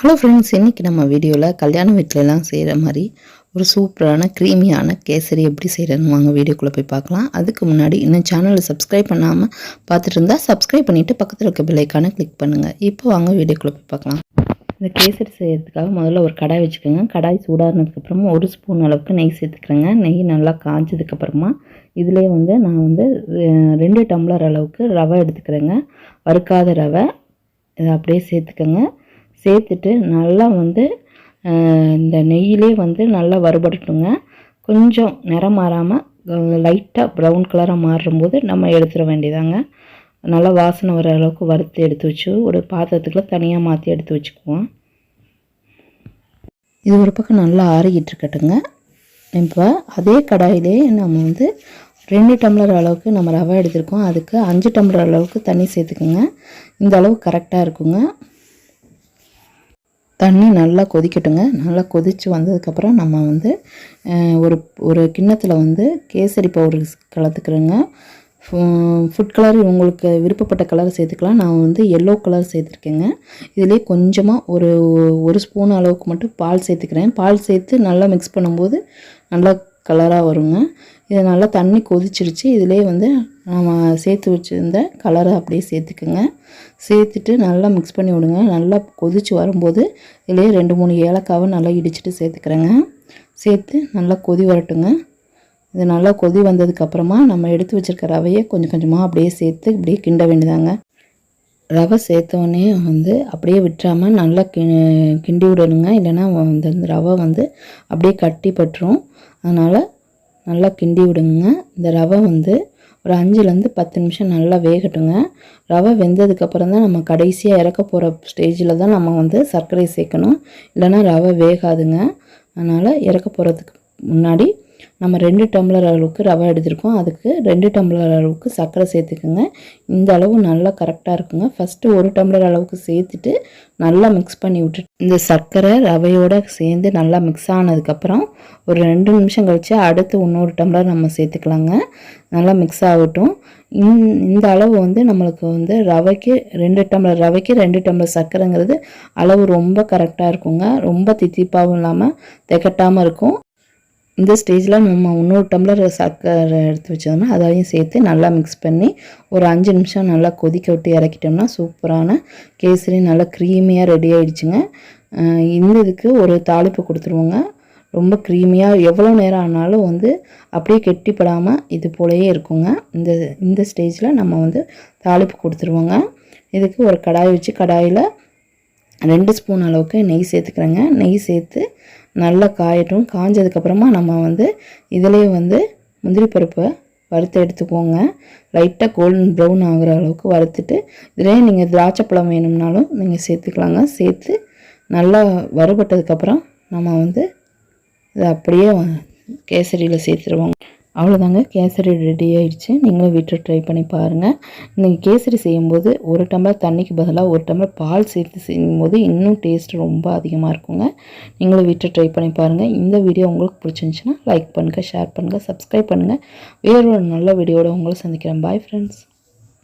Hello friends இன்றைக்கி நம்ம வீடியோவில் கல்யாண வீட்டிலலாம் செய்கிற மாதிரி ஒரு சூப்பரான க்ரீமியான கேசரி எப்படி செய்கிறேன்னு வாங்க வீடியோக்குள்ளே போய் பார்க்கலாம். அதுக்கு முன்னாடி இன்னும் சேனலை சப்ஸ்கிரைப் பண்ணாமல் பார்த்துட்டு இருந்தால் சப்ஸ்கிரைப் பண்ணிவிட்டு பக்கத்தில் இருக்க பிள்ளைக்கான கிளிக் பண்ணுங்கள் இப்போ வாங்க வீடியோக்குள்ளே போய் பார்க்கலாம். இந்த கேசரி செய்கிறதுக்காக முதல்ல ஒரு கடாய் வச்சுக்கோங்க. கடாய் சூடானதுக்கப்புறமா ஒரு ஸ்பூன் அளவுக்கு நெய் சேர்த்துக்கிறேங்க. நெய் நல்லா காஞ்சதுக்கப்புறமா இதிலே வந்து நான் வந்து ரெண்டு டம்ளர் அளவுக்கு ரவை எடுத்துக்கிறேங்க. வறுக்காத ரவை இதை அப்படியே சேர்த்துக்கோங்க. சேர்த்துட்டு நல்லா வந்து இந்த நெய்யிலே வந்து நல்லா வறுபடட்டுங்க. கொஞ்சம் நிறம் மாறாமல் லைட்டாக ப்ரௌன் கலராக மாறும்போது நம்ம எடுத்துட வேண்டியதாங்க. நல்லா வாசனை வர அளவுக்கு வறுத்து எடுத்து வச்சு ஒரு பாத்திரத்துக்குள்ள தனியாக மாற்றி எடுத்து வச்சுக்குவோம். இது ஒரு பக்கம் நல்லா ஆறிக்கிட்டு இருக்கட்டுங்க. இப்போ அதே கடாயிலே நம்ம வந்து ரெண்டு டம்ளர் அளவுக்கு நம்ம ரவை எடுத்திருக்கோம். அதுக்கு அஞ்சு டம்ளர் அளவுக்கு தண்ணி சேர்த்துக்குங்க. இந்த அளவு கரெக்டாக இருக்குங்க. தண்ணி நல்லா கொதிக்கட்டுங்க. நல்லா கொதித்து வந்ததுக்கப்புறம் நம்ம வந்து ஒரு ஒரு கிண்ணத்தில் வந்து கேசரி பவுடர் கலந்துக்கிறேங்க ஃபுட் கலர் உங்களுக்கு விருப்பப்பட்ட கலர் சேர்த்துக்கலாம். நான் வந்து எல்லோ கலர் சேர்த்துருக்கேங்க. இதிலே கொஞ்சமாக ஒரு ஒரு ஸ்பூன் அளவுக்கு மட்டும் பால் சேர்த்துக்கிறேன். பால் சேர்த்து நல்லா மிக்ஸ் பண்ணும்போது நல்லா கலராக வருங்க. இதை நல்லா தண்ணி கொதிச்சிருச்சு. இதிலே வந்து நம்ம சேர்த்து வச்சுருந்த கலரை அப்படியே சேர்த்துக்குங்க. சேர்த்துட்டு நல்லா மிக்ஸ் பண்ணி விடுங்க. நல்லா கொதித்து வரும்போது இதிலே ரெண்டு மூணு ஏலக்காவை நல்லா இடிச்சிட்டு சேர்த்துக்கிறேங்க. சேர்த்து நல்லா கொதி வரட்டுங்க. இது நல்லா கொதி வந்ததுக்கப்புறமா நம்ம எடுத்து வச்சுருக்க ரவையை கொஞ்சம் கொஞ்சமாக அப்படியே சேர்த்து இப்படியே கிண்ட வேண்டியதாங்க. ரவை சேர்த்தோடனே வந்து அப்படியே விட்டுறாமல் நல்லா கி கிண்டி விடணுங்க. இல்லைன்னா இந்த ரவை வந்து அப்படியே கட்டி பட்டுரும். அதனால் நல்லா கிண்டி விடுங்க. இந்த ரவை வந்து ஒரு அஞ்சுலேருந்து பத்து நிமிஷம் நல்லா வேகட்டுங்க. ரவை வெந்ததுக்கப்புறம் தான் நம்ம கடைசியாக இறக்க போகிற ஸ்டேஜில் தான் நம்ம வந்து சர்க்கரை சேர்க்கணும். இல்லைன்னா ரவை வேகாதுங்க. அதனால் இறக்க போகிறதுக்கு முன்னாடி நம்ம ரெண்டு டம்ளர் அளவுக்கு ரவை எடுத்திருக்கோம். அதுக்கு ரெண்டு டம்ளர் அளவுக்கு சர்க்கரை சேர்த்துக்குங்க. இந்த அளவு நல்லா கரெக்டாக இருக்குங்க. ஃபஸ்ட்டு ஒரு டம்ளர் அளவுக்கு சேர்த்துட்டு நல்லா மிக்ஸ் பண்ணி விட்டுட்டு இந்த சர்க்கரை ரவையோடு சேர்ந்து நல்லா மிக்ஸ் ஆனதுக்கப்புறம் ஒரு ரெண்டு நிமிஷம் கழித்து அடுத்து இன்னொரு டம்ளர் நம்ம சேர்த்துக்கலாங்க. நல்லா மிக்ஸ் ஆகட்டும். இந்த அளவு வந்து நம்மளுக்கு வந்து ரவைக்கு ரெண்டு டம்ளர் ரவைக்கு ரெண்டு டம்ளர் சர்க்கரைங்கிறது அளவு ரொம்ப கரெக்டாக இருக்குங்க. ரொம்ப தித்திப்பாகவும் இல்லாமல் திகட்டாமல் இருக்கும். இந்த ஸ்டேஜில் நம்ம இன்னொரு டம்ளர் சர்க்கரை எடுத்து வச்சோம்னா அதையும் சேர்த்து நல்லா மிக்ஸ் பண்ணி ஒரு அஞ்சு நிமிஷம் நல்லா கொதிக்க விட்டு இறக்கிட்டோம்னா சூப்பரான கேசரி நல்லா க்ரீமியாக ரெடி ஆகிடுச்சுங்க இந்த இதுக்கு ஒரு தாளிப்பு கொடுத்துருவோங்க. ரொம்ப க்ரீமியாக எவ்வளோ நேரம் ஆனாலும் வந்து அப்படியே கெட்டிப்படாமல் இது போலயே இருக்குங்க. இந்த இந்த ஸ்டேஜில் நம்ம வந்து தாளிப்பு கொடுத்துருவோங்க. இதுக்கு ஒரு கடாய் வச்சு கடாயில் ரெண்டு ஸ்பூன் அளவுக்கு நெய் சேர்த்துக்கிறேங்க. நெய் சேர்த்து நல்லா காயட்டும். காஞ்சதுக்கப்புறமா நம்ம வந்து இதிலே வந்து முந்திரி பருப்பை வறுத்து எடுத்துக்கோங்க. லைட்டாக கோல்டன் ப்ரௌன் ஆகிற அளவுக்கு வறுத்துட்டு இதிலே நீங்கள் திராட்சைப்பழம் வேணும்னாலும் நீங்கள் சேர்த்துக்கலாங்க. சேர்த்து நல்லா வறுபட்டதுக்கப்புறம் நம்ம வந்து இதை அப்படியே கேசரியில் சேர்த்துருவோங்க. அவ்வளோதாங்க கேசரி ரெடி ஆயிடுச்சு. நீங்களும் வீட்டில் ட்ரை பண்ணி பாருங்கள் நீங்கள் கேசரி செய்யும்போது ஒரு டம்ளர் தண்ணிக்கு பதிலாக ஒரு டம்ளர் பால் சேர்த்து செய்யும்போது இன்னும் டேஸ்ட் ரொம்ப அதிகமாக இருக்குங்க. நீங்களும் வீட்டில் ட்ரை பண்ணி பாருங்கள் இந்த வீடியோ உங்களுக்கு பிடிச்சிருந்துச்சுன்னா லைக் பண்ணுங்கள் ஷேர் பண்ணுங்கள் சப்ஸ்கிரைப் பண்ணுங்கள் வேறொரு நல்ல வீடியோட உங்களை சந்திக்கிறேன். Bye friends